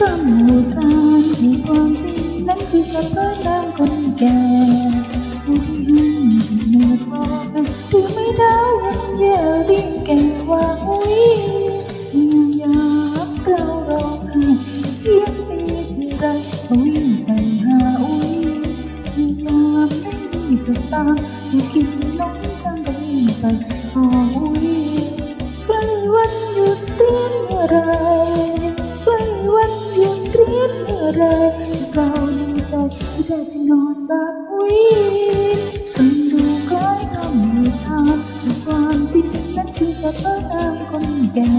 กำหนดการที่ความจริงนั้นคือสัพพะนามคนแก่ผู้ที่ให้เมื่อพอกันที่ไม่ได้ยังแย่ดิ้งแก่ว่าอุ้ยยังอยากเราร้องไห้เพียงปีที่ไรวิ่งไปหาอุ้ยพยายามไม่มีสตางค์ที่คิดน้องจังก็วิ่งไปหาอุ้ยใกล้วันหยุดเรียนเมื่อไร เรเราดีใจที่ได้ไปนอนบาดวิฟังดูคล้ายคำนิทานแต่ความจริงนั้นคือสภาพะนามคนแก่